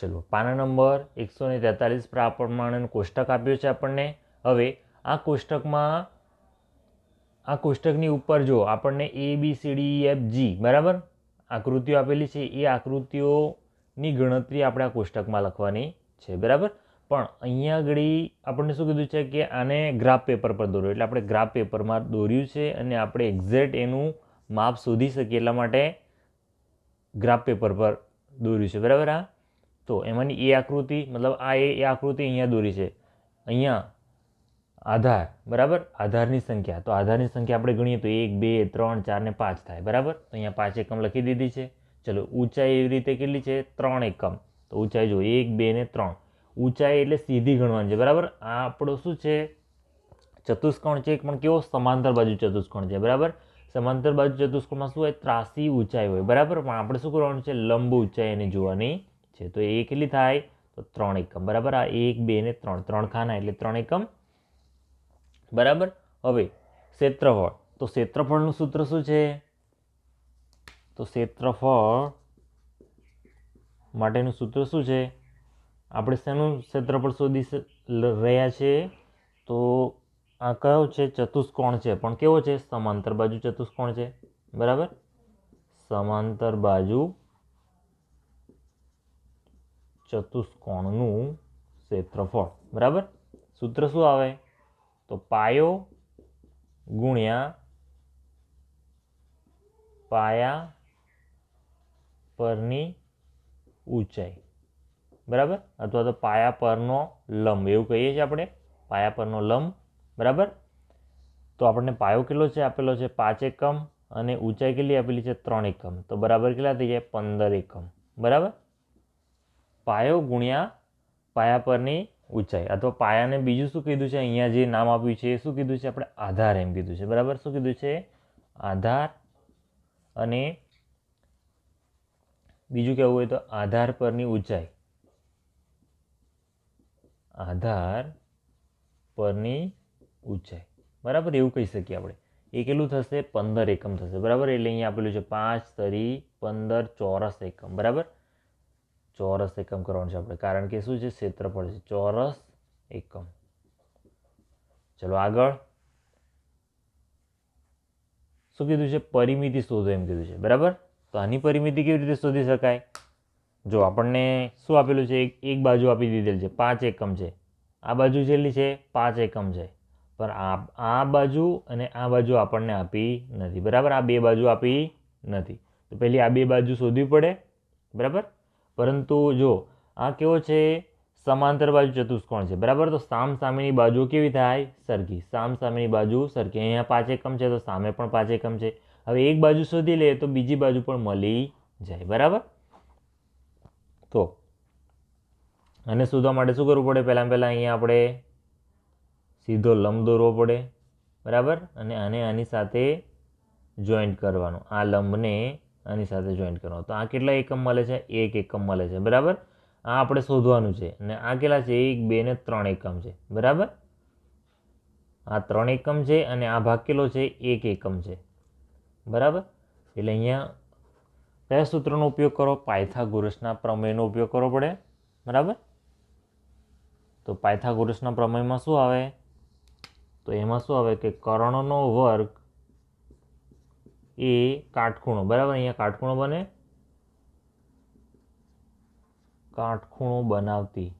ચલો પાના નંબર એકસો ને તેતાલીસ પર પ્રમાણેનું કોષ્ટક આપ્યું છે આપણને. હવે આ કોષ્ટકમાં, આ કોષ્ટકની ઉપર જો આપણને A B C D F G બરાબર? આકૃતિઓ આપેલી છે. એ આકૃતિઓની ગણતરી આપણે આ કોષ્ટકમાં લખવાની છે, બરાબર? પણ અહીંયા આગળ આપણને શું કીધું છે કે આને ગ્રાફ પેપર પર દોર્યું. એટલે આપણે ગ્રાફ પેપરમાં દોર્યું છે અને આપણે એક્ઝેક્ટ એનું માપ શોધી શકીએ એટલા માટે ગ્રાફ પેપર પર દોર્યું છે. બરાબર આ? તો એમાંની એ આકૃતિ, મતલબ આ એ આકૃતિ અહીંયા દોરી છે. અહીંયા આધાર, બરાબર? આધારની સંખ્યા. તો આધારની સંખ્યા આપણે ગણીએ તો એક, બે, ત્રણ, ચાર ને પાંચ થાય, બરાબર? તો અહીંયા પાંચ એકમ લખી દીધી છે. ચલો, ઊંચાઈ એવી રીતે કેટલી છે? ત્રણ એકમ. તો ઊંચાઈ જો એક, બે ને ત્રણ. ઊંચાઈ એટલે સીધી ગણવાની છે, બરાબર? આ આપણો શું છે? ચતુષ્કોણ છે પણ કેવો? સમાંતર બાજુ ચતુષ્કોણ છે, બરાબર? સમાંતર બાજુ ચતુષ્કોણમાં શું હોય? ત્રાસી ઊંચાઈ હોય, બરાબર? પણ આપણે શું કરવાનું છે? લંબ ઊંચાઈ એની જોવાની છે. તો એ કેટલી થાય? તો ત્રણ એકમ. બરાબર? આ એક, બે ને ત્રણ. ત્રણ ખાના એટલે ત્રણ એકમ. બરાબર? હવે ક્ષેત્રફળ. તો ક્ષેત્રફળનું સૂત્ર શું છે? તો ક્ષેત્રફળ માટેનું સૂત્ર શું છે? આપણે શેનું ક્ષેત્રફળ શોધી રહ્યા છે? તો આ કયો છે? ચતુષ્કોણ છે. પણ કેવો છે? સમાંતર બાજુ ચતુષ્કોણ છે. બરાબર? સમાંતર બાજુ ચતુષ્કોણનું ક્ષેત્રફળ. બરાબર? સૂત્ર શું આવે? તો પાયો ગુણ્યા પાયા પરની ઊંચાઈ. બરાબર? અથવા તો પાયા પરનો લંબ. એવું કહીએ છીએ આપણે. પાયા પરનો લંબ. બરાબર? તો આપણને પાયો કેટલો છે આપેલો છે? પાંચ એકમ અને ઊંચાઈ કેટલી આપેલી છે? ત્રણ એકમ. તો બરાબર કેટલા થઈ જાય? પંદર એકમ. બરાબર? પાયો ગુણ્યા પાયા પરની ઊંચાઈ. અથવા પાયાને બીજું શું કીધું છે? અહીંયા જે નામ આપ્યું છે, એ શું કીધું છે? આપણે આધાર એમ કીધું છે. બરાબર? શું કીધું છે? આધાર અને બીજું કહેવું હોય તો આધાર પરની ઊંચાઈ. આધાર પરની ઊંચાઈ. બરાબર? એવું કહી શકીએ આપણે. એ કેટલું થશે? પંદર એકમ થશે. બરાબર? એટલે અહીંયા આપેલું છે પાંચ તરી પંદર ચોરસ એકમ. બરાબર? ચોરસ એકમ કરવાનું છે આપણે. કારણ કે શું છે? ક્ષેત્રફળ છે. ચોરસ એકમ. ચલો આગળ. શું કીધું છે? પરિમિતિ શોધો એમ કીધું છે. બરાબર? તો આની પરિમિતિ કેવી રીતે શોધી શકાય? જો આપણને શું આપેલું છે? એક એક બાજુ આપી દીધેલ છે. પાંચ એકમ છે. આ બાજુ છેલ્લી છે? પાંચ એકમ છે. પણ આ આ બાજુ અને આ બાજુ આપણને આપી નથી. બરાબર? આ બે બાજુ આપી નથી. તો પહેલી આ બે બાજુ શોધવી પડે. બરાબર? પરંતુ જો આ કેવો છે? સમાંતર બાજુ ચતુષ્કોણ છે. બરાબર? તો સામ સામેની બાજુ કેવી થાય? સરખી. સામ સામેની બાજુ સરખી. અહીંયા પાંચ એકમ છે તો સામે પણ પાંચ એકમ છે. હવે એક બાજુ શોધી લે તો બીજી બાજુ પણ મળી જાય. બરાબર? તો અને શોધવા માટે શું કરવું પડે? પહેલાં પહેલાં અહીંયા આપણે સીધો લંબ દોરવો પડે. બરાબર? અને આને આની સાથે જોઈન્ટ કરવાનું. આ લંબને આની સાથે જોઈન્ટ કરવાનું તો આ કેટલા એકમ મળે છે? એક એકમ મળે છે. બરાબર? આ આપણે શોધવાનું છે. અને આ કેટલા છે? એક, બે ને ત્રણ એકમ છે. બરાબર? આ ત્રણ એકમ છે અને આ ભાગ કેટલો છે? એક એકમ છે. બરાબર? એટલે અહીંયા કયા સૂત્રનો ઉપયોગ કરો. પાયથાગોરસના પ્રમેયનો ઉપયોગ કરવો પડે. બરાબર? તો પાયથાગોરસના પ્રમેયમાં શું આવે? તો એમાં શું આવે? કે કર્ણનો વર્ગ એ કાટખૂણો, બરાબર? અહીંયા કાટખૂણો બને? કાટખૂણો બનાવતી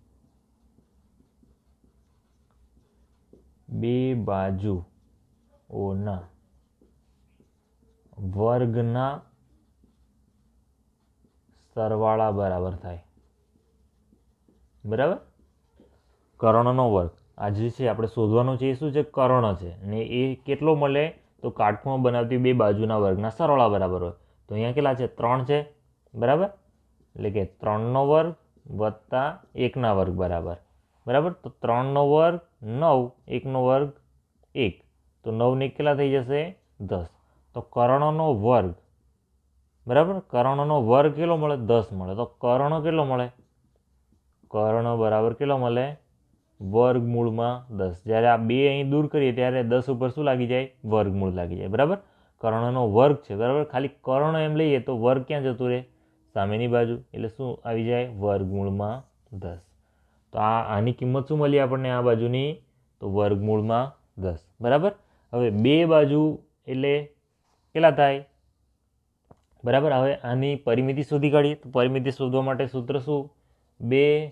બે બાજુઓના વર્ગના સરવાળા બરાબર થાય. બરાબર? કર્ણનો વર્ગ. આજે છે, આપણે શોધવાનું છે, એ શું છે? કર્ણ છે. અને એ કેટલો મળે? તો કાટખૂણો બનાવતી બે બાજુના વર્ગના સરવાળા બરાબર હોય. તો અહીંયા કેટલા છે? ત્રણ છે. બરાબર? એટલે કે ત્રણનો વર્ગ વત્તા એકના વર્ગ બરાબર. બરાબર? તો ત્રણનો વર્ગ નવ, એકનો વર્ગ એક. તો નવને કેટલા થઈ જશે? દસ. તો કરણોનો વર્ગ, બરાબર? કરણોનો વર્ગ કેટલો મળે? દસ મળે. તો કર્ણો કેટલો મળે? કર્ણ બરાબર કેટલો મળે? વર્ગમૂળમાં દસ. જ્યારે આ બે અહીં દૂર કરીએ ત્યારે દસ ઉપર શું લાગી જાય? વર્ગમૂળ લાગી જાય. બરાબર? કર્ણનો વર્ગ છે. બરાબર? ખાલી કર્ણ એમ લઈએ તો વર્ગ ક્યાં જતું રહે? સામેની બાજુ. એટલે શું આવી જાય? વર્ગમૂળમાં દસ. તો આ, આની કિંમત શું મળી આપણને આ બાજુની? તો વર્ગમૂળમાં દસ. બરાબર? હવે બે બાજુ એટલે કેટલા થાય? બરાબર? હવે આની પરિમિતિ શોધી કાઢીએ. તો પરિમિતિ શોધવા માટે સૂત્ર શું? બે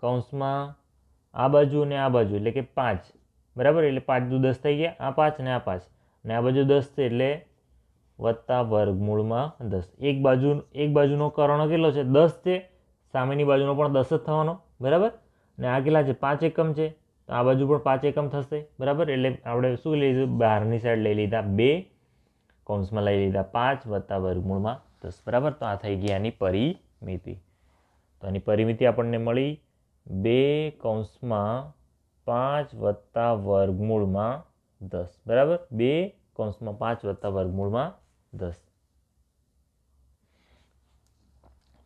કૌંસમાં આ બાજુ અને આ બાજુ, એટલે કે પાંચ. બરાબર? એટલે પાંચ દુ દસ થઈ ગયા, આ પાંચ ને આ પાંચ. ને આ બાજુ દસ છે, એટલે વત્તા વર્ગમૂળમાં દસ. એક બાજુ, એક બાજુનો કર્ણ કેટલો છે? દસ છે. સામેની બાજુનો પણ દસ જ થવાનો. બરાબર? ને આ કેટલા છે? પાંચ એકમ છે. તો આ બાજુ પણ પાંચ એકમ થશે. બરાબર? એટલે આપણે શું લઈ લીધું? બહારની સાઈડ લઈ લીધા બે. કૌંસમાં લઈ લીધા પાંચ વત્તા વર્ગમૂળમાં દસ. બરાબર? તો આ થઈ ગઈ આની પરિમિતિ. તો આની પરિમિતિ આપણને મળી બે કૌંસમાં પાંચ વત્તા વર્ગમૂળમાં દસ. બરાબર? બે કૌંસમાં પાંચ વત્તા વર્ગમૂળમાં દસ.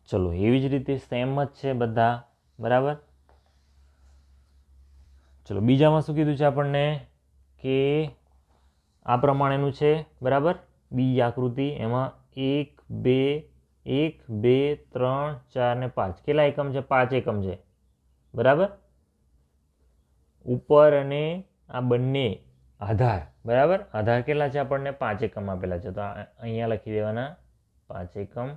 ચલો, એવી જ રીતે સેમ જ છે બધા. બરાબર? ચલો, બીજામાં શું કીધું છે આપણને? કે આ પ્રમાણેનું છે. બરાબર? બીજી આકૃતિ, એમાં એક, બે એક, બે, ત્રણ, ચાર ને પાંચ. કેટલા એકમ છે? પાંચ એકમ છે. બરાબર? ઉપર અને આ બંને આધાર, બરાબર? આધાર કેટલા છે આપણને? પાંચ એકમ આપેલા છે. તો અહીંયા લખી દેવાના પાંચ એકમ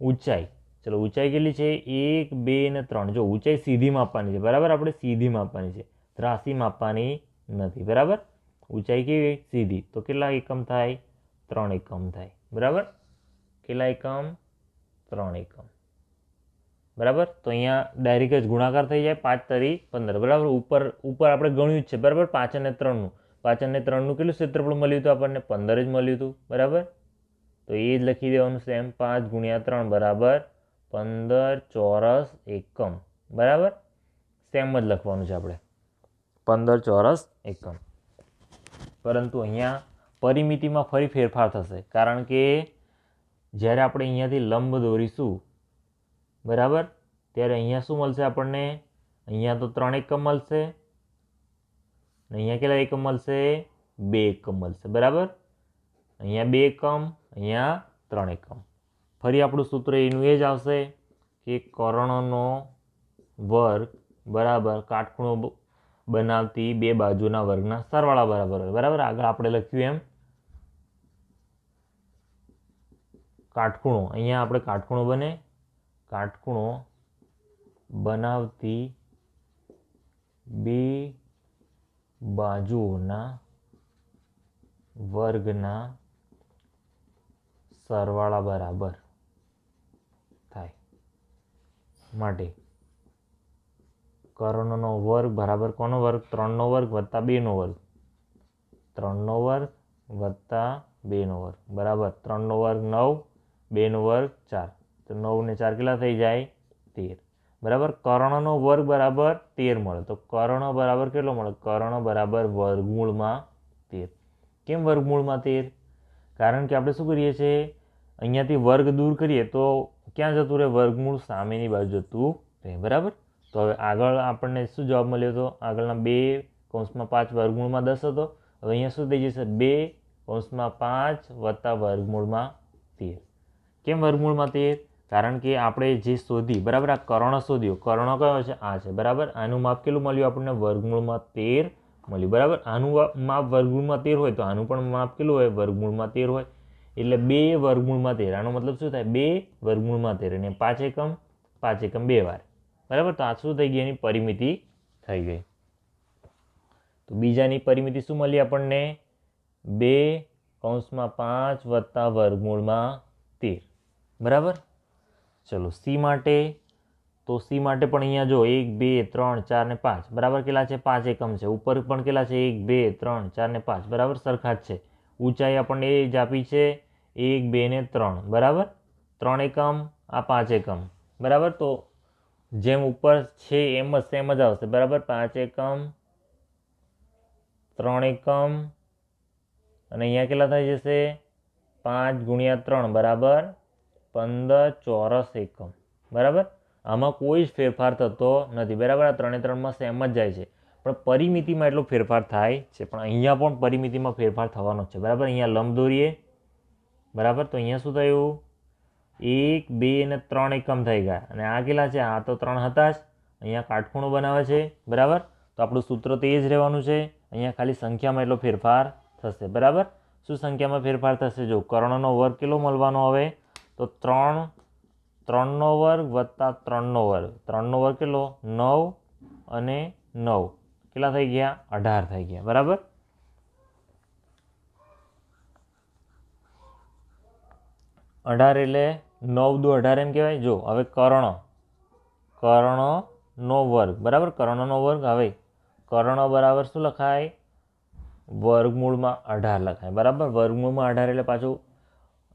ઊંચાઈ. ચલો, ઊંચાઈ કેટલી છે? એક, બે ને ત્રણ. જો ઊંચાઈ સીધી માપવાની છે, બરાબર? આપણે સીધી માપવાની છે. ત્રાસી માપવાની નથી, બરાબર? ઊંચાઈ કેવી સીધી. તો કેટલા એકમ થાય? ત્રણ એકમ થાય, બરાબર? કેટલા એકમ? ત્રણ એકમ. બરાબર? તો અહીંયા ડાયરેક્ટ જ ગુણાકાર થઈ જાય પાંચ તરી પંદર, બરાબર? ઉપર ઉપર આપણે ગણ્યું જ છે, બરાબર? પાંચ અને ત્રણનું. પાંચ અને ત્રણનું કેટલું ક્ષેત્રફળ મળ્યું હતું આપણને? પંદર જ મળ્યું હતું, બરાબર? તો એ જ લખી દેવાનું સેમ પાંચ ગુણ્યા ત્રણ, બરાબર? પંદર ચોરસ એકમ, બરાબર? સેમ જ લખવાનું છે આપણે. પંદર ચોરસ એકમ. પરંતુ અહીંયા પરિમિતિમાં ફરી ફેરફાર થશે, કારણ કે જ્યારે આપણે અહીંયાથી લંબ દોરીશું બરાબર? ત્યારે અહીંયા શું મળશે આપણને? અહીંયા તો ત્રણ એકમ મળશે. અહીંયા કેટલા એકમ મળશે? બે એકમ મળશે, બરાબર? અહીંયા બે એકમ, અહીંયા ત્રણ એકમ. ફરી આપણું સૂત્ર એનું એ જ આવશે કે કર્ણનો વર્ગ બરાબર કાટખૂણો બનાવતી બે બાજુના વર્ગના સરવાળા બરાબર હોય. બરાબર? આગળ આપણે લખ્યું એમ. કાટખૂણો. અહીંયા આપણે કાટખૂણો બને. કાટખૂણો બનાવતી બે બાજુઓના વર્ગના સરવાળા બરાબર થાય. માટે કર્ણનો વર્ગ બરાબર કોનો વર્ગ? ત્રણનો વર્ગ વત્તા બેનો વર્ગ. ત્રણનો વર્ગ વત્તા બેનો વર્ગ. બરાબર. ત્રણનો વર્ગ નવ, બેનો વર્ગ ચાર. તો નવ ને ચાર કેટલા થઈ જાય? તેર. બરાબર? કર્ણનો વર્ગ બરાબર તેર મળે. તો કર્ણ બરાબર કેટલો મળે? કર્ણ બરાબર વર્ગમૂળમાં તેર. કેમ વર્ગમૂળમાં તેર? કારણ કે આપણે શું કરીએ છીએ? અહીંયાથી વર્ગ દૂર કરીએ તો ક્યાં જતું રહે? વર્ગમૂળ સામેની બાજુ જતું રહે. બરાબર? તો હવે આગળ આપણને શું જવાબ મળ્યો હતો આગળના બે કૌંસમાં પાંચ વર્ગમૂળમાં દસ હતો. હવે અહીંયા શું થઈ જશે? બે કૌંસમાં પાંચ વત્તા વર્ગમૂળમાં તેર. કેમ વર્ગમૂળમાં તેર? કારણ કે આપણે જે શોધી, બરાબર? આ કર્ણ શોધ્યો. કર્ણ કયો છે? આ છે, બરાબર? આનું માપ કેટલું મળ્યું આપણને? વર્ગમૂળમાં તેર મળ્યું, બરાબર? આનું માપ વર્ગમૂળમાં તેર હોય તો આનું પણ માપ કેટલું હોય? વર્ગમૂળમાં તેર હોય. એટલે બે વર્ગમૂળમાં તેર. આનો મતલબ શું થાય? બે વર્ગમૂળમાં તેર. અને પાંચ એકમ પાંચ એકમ બે વાર. બરાબર? તો આ શું થઈ ગઈ? એની પરિમિતિ થઈ ગઈ. તો બીજાની પરિમિતિ શું મળી આપણને? બે કૌંસમાં પાંચ વત્તા વર્ગમૂળમાં તેર. બરાબર? ચલો સી માટે, તો સી માટે પણ અહીંયા જો એક, બે, ત્રણ, ચાર ને પાંચ, બરાબર કેટલા છે? પાંચ એકમ છે. ઉપર પણ કેટલા છે? એક, બે, ત્રણ, ચાર ને પાંચ, બરાબર સરખા જ છે. ઊંચાઈ આપણને એ જ આપી છે, એક, બે ને ત્રણ, બરાબર? ત્રણ એકમ, આ પાંચ એકમ, બરાબર? તો જેમ ઉપર છે એમ જ, સેમ જ આવશે, બરાબર? પાંચ એકમ, ત્રણ એકમ, અને અહીંયા કેટલા થઈ જશે? પાંચ ગુણ્યા ત્રણ, બરાબર? પંદર ચોરસ એકમ. બરાબર? આમાં કોઈ જ ફેરફાર થતો નથી. બરાબર? આ ત્રણે ત્રણમાં સેમ જ જાય છે. પણ પરિમિતિમાં એટલો ફેરફાર થાય છે. પણ અહીંયા પણ પરિમિતિમાં ફેરફાર થવાનો છે. બરાબર? અહીંયા લંબ દોરીએ. બરાબર? તો અહીંયા શું થયું? એક, બે અને ત્રણ એકમ થઈ ગયા. અને આ કેટલા છે? આ તો ત્રણ હતા જ. અહીંયા કાટખૂણો બનાવે છે. બરાબર? તો આપણું સૂત્ર તો એ જ રહેવાનું છે. અહીંયા ખાલી સંખ્યામાં એટલો ફેરફાર થશે. બરાબર? શું સંખ્યામાં ફેરફાર થશે? જો કર્ણનો વર્ગ કેટલો મળવાનો હવે તો ત્રણ, ત્રણનો વર્ગ વત્તા ત્રણનો વર્ગ. ત્રણનો વર્ગ કેટલો? નવ અને નવ. કેટલા થઈ ગયા? અઢાર થઈ ગયા. બરાબર? અઢાર એટલે નવ દુ અઢાર એમ કહેવાય? જો, હવે કર્ણ. કર્ણનો વર્ગ. બરાબર? કર્ણનો વર્ગ હવે. કર્ણ બરાબર શું લખાય? વર્ગમૂળમાં અઢાર લખાય. બરાબર? વર્ગમૂળમાં અઢાર એટલે પાછું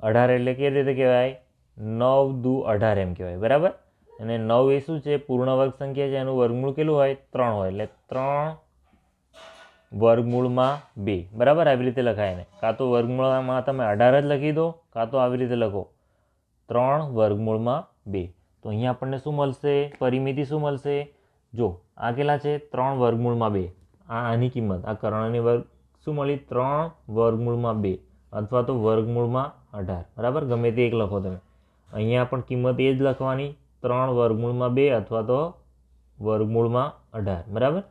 અઢાર એટલે કેવી રીતે કહેવાય? નવ દુ અઢાર એમ કહેવાય, બરાબર? અને નવ એ શું છે? પૂર્ણ વર્ગ સંખ્યા છે, એનું વર્ગમૂળ કેટલું હોય? ત્રણ હોય, એટલે ત્રણ વર્ગમૂળમાં બે, બરાબર? આવી રીતે લખાય ને કાં તો વર્ગમૂળમાં તમે અઢાર જ લખી દો, કાં તો આવી રીતે લખો. ત્રણ વર્ગમૂળમાં બે. તો અહીંયા આપણને શું મળશે? પરિમિતિ શું મળશે? જો, આ કેટલા છે? ત્રણ વર્ગમૂળમાં બે. આ આની કિંમત, આ કર્ણની વર્ગ શું મળી? ત્રણ વર્ગમૂળમાં બે. અથવા તો વર્ગમૂળમાં અઢાર. બરાબર? ગમે તે એક લખો તમે. અહીંયા પણ કિંમત એ જ લખવાની. ત્રણ વર્ગમૂળમાં બે અથવા તો વર્ગમૂળમાં અઢાર. બરાબર?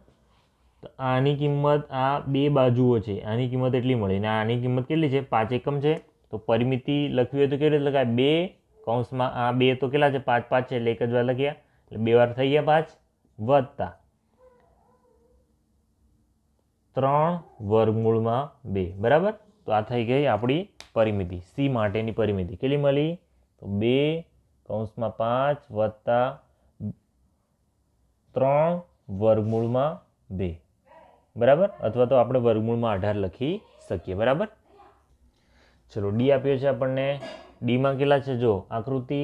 તો આની કિંમત આ બે બાજુઓ છે. આની કિંમત એટલી મળી. અને આની કિંમત કેટલી છે? પાંચ એકમ છે. તો પરિમિતિ લખવી હોય તો કેવી રીતે લખાય? બે કૌંસમાં આ બે તો કેટલા છે? પાંચ પાંચ છે. એટલે એક જ વાર લખ્યા. એટલે બે વાર થઈ ગયા પાંચ. વત્તા ત્રણ વર્ગમૂળમાં બે. બરાબર? તો આ થઈ ગઈ આપણી પરિમિતિ સી માટેની પરિમિતિ. કેટલી મળી? તો બે કૌંસમાં પાંચ વત્તા ત્રણ વર્ગમૂળમાં બે. બરાબર? અથવા તો આપણે વર્ગમૂળમાં અઢાર લખી શકીએ. બરાબર? ચલો ડી આપ્યો છે આપણને. ડીમાં કેટલા છે? જો, આકૃતિ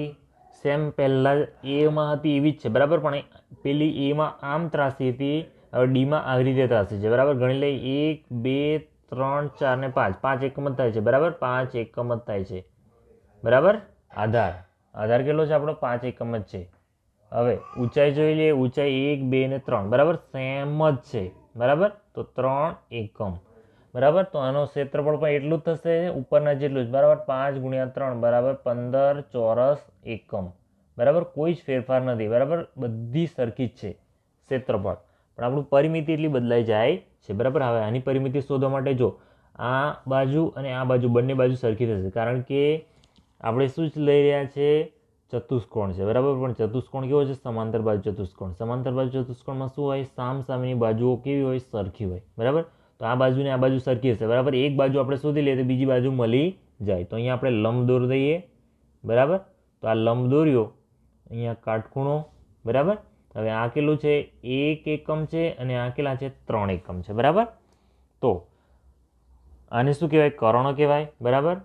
સેમ પહેલાં એમાં હતી એવી જ છે. બરાબર? પણ પેલી એમાં આમ ત્રાસી હતી. હવે ડીમાં આવી રીતે ત્રાસી છે. બરાબર? ગણી લઈ એક, બે ત્રણ, ચાર ને પાંચ. પાંચ એકમ જ થાય છે, બરાબર? પાંચ એકમ જ થાય છે. બરાબર? આધાર. આધાર કેટલો છે આપણો? પાંચ એકમ જ છે. હવે ઊંચાઈ જોઈ લઈએ. ઊંચાઈ એક, બે ને ત્રણ. બરાબર? સેમ જ છે. બરાબર? તો ત્રણ એકમ. બરાબર? તો આનો ક્ષેત્રફળ પણ એટલું જ થશે ઉપરના જેટલું જ. બરાબર? પાંચ ગુણ્યા ત્રણ. બરાબર? પંદર ચોરસ એકમ. બરાબર? કોઈ જ ફેરફાર નથી. બરાબર? બધી સરખી જ છે ક્ષેત્રફળ. પણ આપણું પરિમિતિ એટલી બદલાઈ જાય છે. બરાબર? હવે આની પરિમિતિ શોધવા માટે જો આ બાજુ અને આ બાજુ બંને બાજુ સરખી થશે. કારણ કે આપણે શું જ લઈ રહ્યા છે? ચતુષ્કોણ છે. બરાબર? પણ ચતુષ્કોણ કેવો છે? સમાંતર બાજુ ચતુષ્કોણ. સમાંતર બાજુ ચતુષ્કોણમાં શું હોય? સામ સામેની બાજુઓ કેવી હોય? સરખી હોય. બરાબર? તો આ બાજુ ને આ બાજુ સરખી હશે. બરાબર? એક બાજુ આપણે શોધી લઈએ તો બીજી બાજુ મળી જાય. તો અહીંયા આપણે લંબ દોર દઈએ. બરાબર? તો આ લંબ દોર્યો અહીંયા કાટખૂણો. બરાબર? હવે આ કેટલું છે એક એકમ છે અને આ કેટલા છે ત્રણ એકમ છે, બરાબર? તો આને શું કહેવાય? કર્ણ કહેવાય, બરાબર?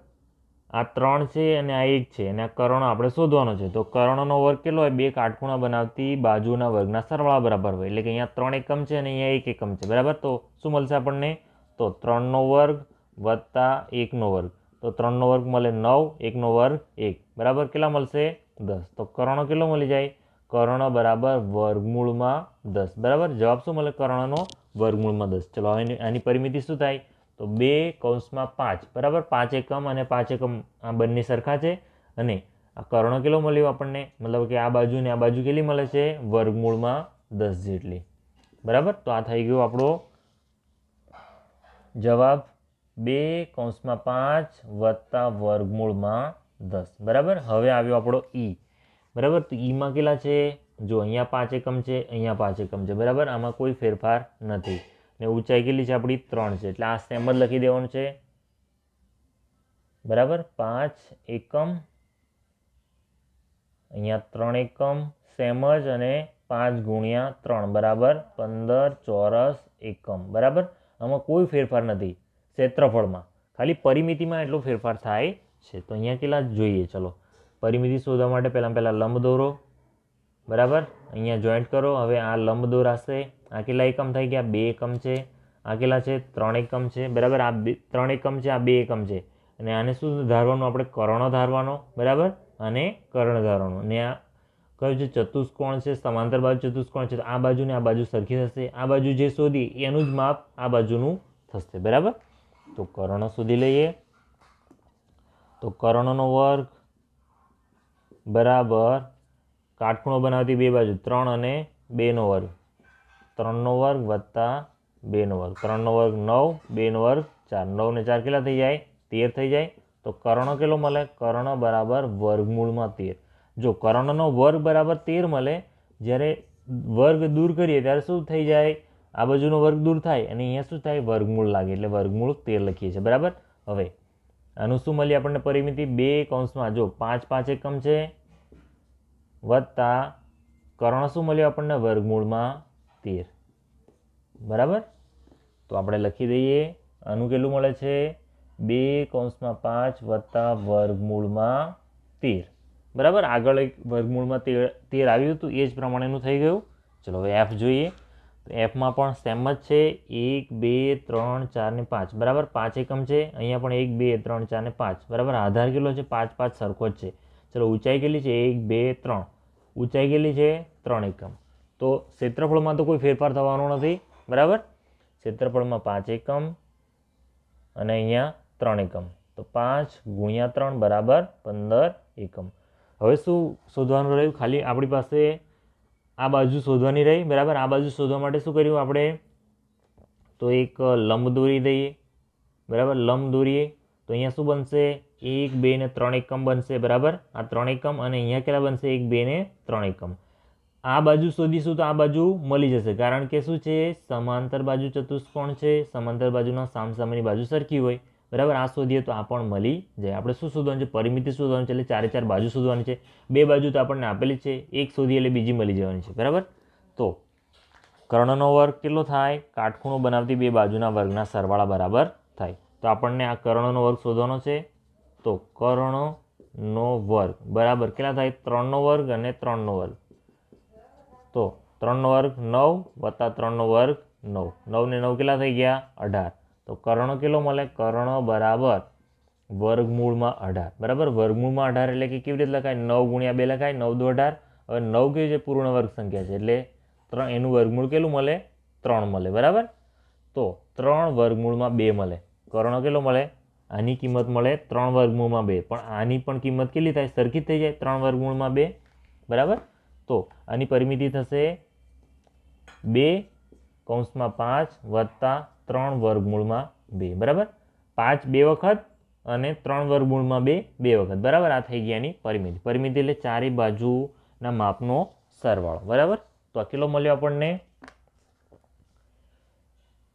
આ ત્રણ છે અને આ એક છે. અને આ કર્ણ આપણે શોધવાનો છે. તો કર્ણનો વર્ગ કેટલો હોય? બે કાટખૂણા બનાવતી બાજુના વર્ગના સરવાળા બરાબર હોય. એટલે કે અહીંયા ત્રણ એકમ છે અને અહીંયા એક એકમ છે. બરાબર? તો શું મળશે આપણને? તો ત્રણનો વર્ગ વત્તા એકનો વર્ગ. તો ત્રણનો વર્ગ મળે નવ, એકનો વર્ગ એક. બરાબર? કેટલા મળશે? દસ. તો કર્ણ કેટલો મળી જાય? કર્ણ બરાબર વર્ગમૂળમાં દસ. બરાબર? જવાબ શું મળે કર્ણનો? વર્ગમૂળમાં દસ. ચલો એની- આની પરિમિતિ શું થાય? તો બે કૌંસમાં પાંચ. બરાબર? પાંચ એકમ અને પાંચ એકમ આ બંને સરખા છે. અને આ કર્ણ કેટલો મળ્યો આપણને? મતલબ કે આ બાજુ ને આ બાજુ કેટલી મળે છે? વર્ગમૂળમાં દસ જેટલી. બરાબર? તો આ થઈ ગયો આપણો જવાબ. બે કૌંસમાં પાંચ વત્તા વર્ગમૂળમાં દસ. બરાબર? હવે આવ્યો આપણો ઈ. બરાબર? તો ઈમાં કેટલા છે, જો અહીંયા પાંચ એકમ છે, અહીંયા પાંચ એકમ છે, બરાબર? આમાં કોઈ ફેરફાર નથી. ને ઊંચાઈ કેટલી છે? આપણી ત્રણ છે. એટલે આ સેમ જ લખી દેવાનું છે. બરાબર? પાંચ એકમ, અહીંયા ત્રણ એકમ સેમ જ અને પાંચ ગુણ્યા ત્રણ, બરાબર? પંદર ચોરસ એકમ, બરાબર? આમાં કોઈ ફેરફાર નથી ક્ષેત્રફળમાં. ખાલી પરિમિતિમાં એટલો ફેરફાર થાય છે. તો અહીંયા કેટલા જોઈએ? ચલો. પરિમિતિ શોધવા માટે પહેલાં પહેલાં લંબ દોરો. બરાબર? અહીંયા જોઈન્ટ કરો. હવે આ લંબ દોરાશે. આ કેટલા એકમ થઈ ગયા? બે એકમ છે. આ કેટલા છે? ત્રણ એકમ છે. બરાબર? આ બે ત્રણ એકમ છે, આ બે એકમ છે. અને આને શું ધારવાનું? આપણે કર્ણ ધારવાનો. બરાબર? અને કર્ણ ધારવાનો. અને આ કયું છે? ચતુષ્કોણ છે, સમાંતર બાજુ ચતુષ્કોણ છે. તો આ બાજુ ને આ બાજુ સરખી થશે. આ બાજુ જે શોધી, એનું જ માપ આ બાજુનું થશે. બરાબર? તો કર્ણ શોધી લઈએ. તો કર્ણનો વર્ગ બરાબર. કાટખૂણો બનાવતી બે બાજુ, ત્રણ અને બેનો વર્ગ. ત્રણનો વર્ગ વત્તા બેનો વર્ગ. ત્રણનો વર્ગ નવ બેનો વર્ગ ચાર. નવ ને ચાર કેટલા થઈ જાય? તેર થઈ જાય. તો કર્ણ કેટલો મળે? કર્ણ બરાબર વર્ગમૂળમાં તેર. જો કર્ણનો વર્ગ બરાબર તેર મળે, જ્યારે વર્ગ દૂર કરીએ, ત્યારે શું થઈ જાય? આ બાજુનો વર્ગ દૂર થાય અને અહીંયા શું થાય? વર્ગમૂળ લાગે. એટલે વર્ગમૂળ તેર લખીએ છીએ. બરાબર? હવે, આનું શું મળ્યું આપણને પરિમિતિ? બે કૌંસમાં. જો પાંચ પાંચ એકમ છે વત્તા કર્ણ શું મળ્યું આપણને વર્ગમૂળમાં તેર. બરાબર? તો આપણે લખી દઈએ, આનું કેટલું મળે છે? બે કૌંસમાં પાંચ વત્તા વર્ગમૂળમાં તેર. બરાબર? આગળ એક વર્ગમૂળમાં તેર તેર આવ્યું હતું, એ જ પ્રમાણેનું થઈ ગયું. ચલો હવે એફ જોઈએ. તો એફમાં પણ સેમ જ છે. એક, બે, ત્રણ, ચાર ને પાંચ. બરાબર? પાંચ એકમ છે. અહીંયા પણ એક, બે, ત્રણ, ચાર ને પાંચ. બરાબર? આધાર કેટલો છે? પાંચ પાંચ સરખો જ છે. ચલો ઊંચાઈ કેટલી છે? એક, બે, ત્રણ. ઊંચાઈ કેટલી છે ત્રણ એકમ. તો ક્ષેત્રફળમાં તો કોઈ ફેરફાર થવાનો નથી, બરાબર? ક્ષેત્રફળમાં પાંચ એકમ અને અહીંયા ત્રણ એકમ. તો પાંચ ગુણ્યા ત્રણ બરાબર પંદર એકમ. હવે શું શોધવાનું રહ્યું? ખાલી આપણી પાસે આ બાજુ શોધવાની રહી, બરાબર? આ બાજુ શોધવા માટે શું કર્યું આપણે? તો એક લંબ દોરી દઈએ, બરાબર? લંબ દોરીએ તો અહીંયા શું બનશે? એક, બે ને ત્રણ એકમ બનશે, બરાબર? આ ત્રણ એકમ અને અહીંયા કેટલા બનશે? એક, બે ને ત્રણ એકમ. આ બાજુ શોધીશું તો આ બાજુ મળી જશે. કારણ કે શું છે? સમાંતર બાજુ ચતુષ્કોણ છે. સમાંતર બાજુના સામસામેની બાજુ સરખી હોય. બરાબર? આ શોધીએ તો આ પણ મળી જાય. આપણે શું શોધવાનું છે? પરિમિતિ શોધવાનું છે. એટલે ચારે ચાર બાજુ શોધવાની છે. બે બાજુ તો આપણને આપેલી છે. એક શોધીએ એટલે બીજી મળી જવાની છે. બરાબર? તો કર્ણનો વર્ગ કેટલો થાય? કાટખૂણો બનાવતી બે બાજુના વર્ગના સરવાળા બરાબર થાય. તો આપણને આ કર્ણનો વર્ગ શોધવાનો છે. તો કર્ણનો વર્ગ. બરાબર, કેટલા થાય? ત્રણનો વર્ગ અને ત્રણનો વર્ગ. તો ત્રણનો વર્ગ નવ વત્તા ત્રણનો વર્ગ નવ. નવ ને નવ કેટલા થઈ ગયા? અઢાર. તો કર્ણ કેટલો મળે? કર્ણ બરાબર વર્ગમૂળમાં અઢાર. બરાબર? વર્ગમૂળમાં અઢાર એટલે કે કેવી રીતે લખાય? નવ ગુણ્યા બે લખાય, નવ દો અઢાર. હવે નવ કેવી છે પૂર્ણ વર્ગ સંખ્યા છે. એટલે ત્રણ, એનું વર્ગમૂળ કેટલું મળે? ત્રણ મળે. બરાબર? તો ત્રણ વર્ગમૂળમાં બે મળે. કર્ણ કેટલો મળે? આની કિંમત મળે ત્રણ વર્ગમૂળમાં બે. પણ આની પણ કિંમત કેટલી થાય? સરખી થઈ જાય, ત્રણ વર્ગમૂળમાં બે. બરાબર? તો આની પરિમિતિ થશે બે કૌંસમાં પાંચ વત્તા ત્રણ વર્ગમૂળમાં બે. બરાબર? પાંચ બે વખત અને ત્રણ વર્ગમૂળમાં બે બે વખત. બરાબર? આ થઈ ગયાની પરિમિતિ. પરિમિતિ એટલે ચારે બાજુના માપનો સરવાળો. બરાબર? તો આ કેટલો મળ્યો આપણને?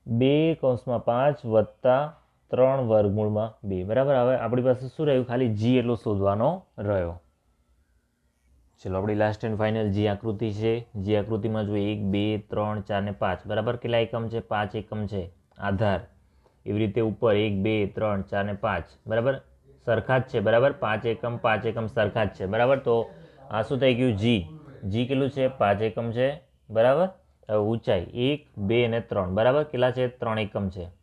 બે કૌંસમાં પાંચ વત્તા ત્રણ વર્ગમૂળમાં બે. બરાબર? હવે આપણી પાસે શું રહ્યું? ખાલી જી એટલો શોધવાનો રહ્યો. ચલો, આપણી લાસ્ટ એન્ડ ફાઇનલ જી આકૃતિ છે. જી આકૃતિમાં જો એક, બે, ત્રણ, ચાર ને પાંચ. બરાબર? કેટલા એકમ છે? પાંચ એકમ છે. આધાર. એવી રીતે ઉપર એક, બે, ત્રણ, ચાર ને પાંચ. બરાબર? સરખા જ છે. બરાબર? પાંચ એકમ પાંચ એકમ સરખા જ છે. બરાબર? તો આ શું થઈ ગયું? જી જી કેટલું છે? પાંચ એકમ છે. બરાબર? ઊંચાઈ. એક, બે અને ત્રણ. બરાબર? કેટલા છે? ત્રણ એકમ છે.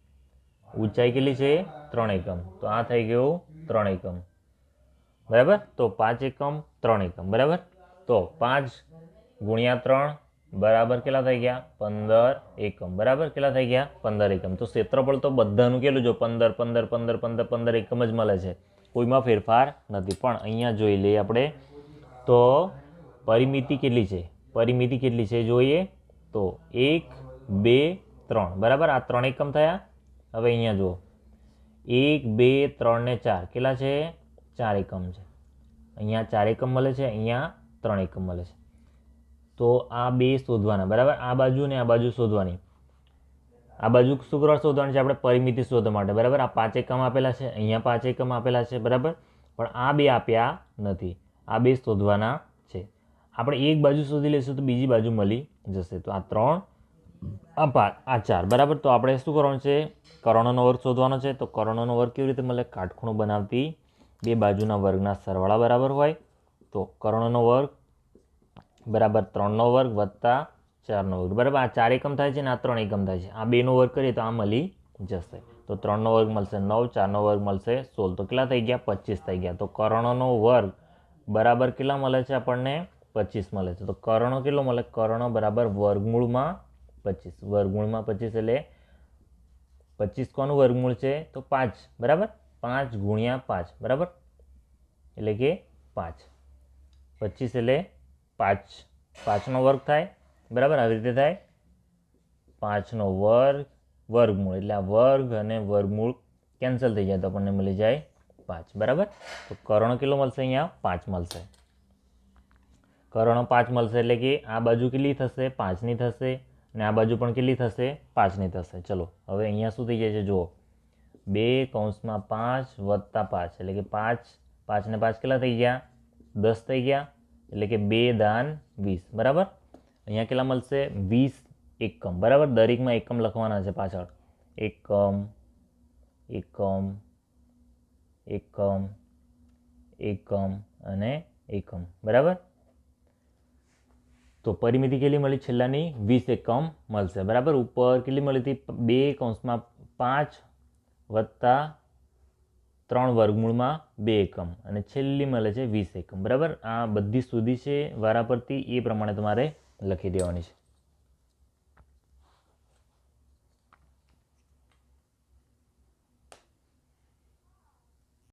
ઊંચાઈ કેટલી છે? ત્રણ એકમ. તો આ થઈ ગયું ત્રણ એકમ. બરાબર? તો પાંચ એકમ, ત્રણ એકમ. બરાબર? તો પાંચ ગુણ્યા ત્રણ બરાબર કેટલા થઈ ગયા? પંદર એકમ. બરાબર? કેટલા થઈ ગયા? પંદર એકમ. તો ક્ષેત્રફળ તો બધાનું કેટલું જો? પંદર પંદર પંદર પંદર પંદર એકમ જ મળે છે. કોઈમાં ફેરફાર નથી. પણ અહીંયા જોઈ લઈએ આપણે તો પરિમિતિ કેટલી છે? પરિમિતિ કેટલી છે? જોઈએ તો એક, બે, ત્રણ. બરાબર? આ ત્રણ એકમ થયા. હવે અહીંયા જુઓ. એક, બે, ત્રણ ને ચાર. કેટલા છે? ચાર એકમ છે. અહીંયા ચાર એકમ મળે છે, અહીંયા ત્રણ એકમ મળે છે. તો આ બે શોધવાના, બરાબર? આ બાજુ ને આ બાજુ શોધવાની. આ બાજુ શું શોધવાની છે આપણે પરિમિતિ શોધવા માટે, બરાબર? આ પાંચ એકમ આપેલા છે, અહીંયા પાંચ એકમ આપેલા છે, બરાબર? પણ આ બે આપ્યા નથી. આ બે શોધવાના છે. આપણે એક બાજુ શોધી લઈશું તો બીજી બાજુ મળી જશે. તો આ ત્રણ આ પાંચ આ ચાર, બરાબર? તો આપણે શું કરવાનું છે? કર્ણનો વર્ગ શોધવાનો છે. તો કરોણોનો વર્ગ કેવી રીતે મળે? કાટખૂણો બનાવતી બે બાજુના વર્ગના સરવાળા બરાબર હોય. તો કરોણોનો વર્ગ બરાબર ત્રણનો વર્ગ વત્તા ચારનો વર્ગ. બરાબર? આ ચાર એકમ થાય છે ને આ ત્રણ એકમ થાય છે. આ બેનો વર્ગ કરીએ તો આ મળી જશે. તો ત્રણનો વર્ગ મળશે નવ, ચારનો વર્ગ મળશે સોળ. તો કેટલા થઈ ગયા? પચીસ થઈ ગયા. તો કર્ણનો વર્ગ બરાબર કેટલા મળે છે આપણને? પચીસ મળે છે. તો કર્ણ કેટલો મળે? કર્ણ બરાબર વર્ગમૂળમાં પચીસ. વર્ગમૂળમાં પચીસ એટલે પચીસ કોનું વર્ગમૂળ છે? તો પાંચ. બરાબર? પાંચ ગુણ્યા પાંચ. બરાબર? એટલે કે પાંચ. પચીસ એટલે પાંચ. પાંચનો વર્ગ થાય. બરાબર? આવી રીતે થાય. પાંચનો વર્ગ વર્ગમૂળ. એટલે આ વર્ગ અને વર્ગમૂળ કેન્સલ થઈ જાય તો આપણને મળી જાય પાંચ. બરાબર? તો કર્ણ કેટલો મળશે અહીંયા? પાંચ મળશે. કર્ણ પાંચ મળશે એટલે કે આ બાજુ કેટલી થશે? પાંચની થશે. અને આ બાજુ પણ કેટલી થશે? પાંચની થશે. ચલો, હવે અહીંયા શું થઈ જાય છે? જુઓ. બે કૌંસમાં પાંચ વત્તા પાંચ, એટલે કે પાંચ પાંચને પાંચ કેટલા થઈ ગયા? દસ થઈ ગયા, એટલે કે બે દાન વીસ. બરાબર? અહીંયા કેટલા મળશે? વીસ એકમ. બરાબર? દરેકમાં એકમ લખવાના છે પાછળ. એકમ એકમ એકમ એકમ અને એકમ. બરાબર? તો પરિમિતિ કેટલી મળી છેલ્લાની? વીસ એકમ મળશે. બરાબર? ઉપર કેટલી મળી હતી? બે કૌંસમાં પાંચ વત્તા ત્રણ વર્ગમૂળમાં બે એકમ. અને છેલ્લી મળે છે વીસ એકમ. બરાબર? આ બધી સુધી છે વારા પરથી એ પ્રમાણે તમારે લખી દેવાની છે.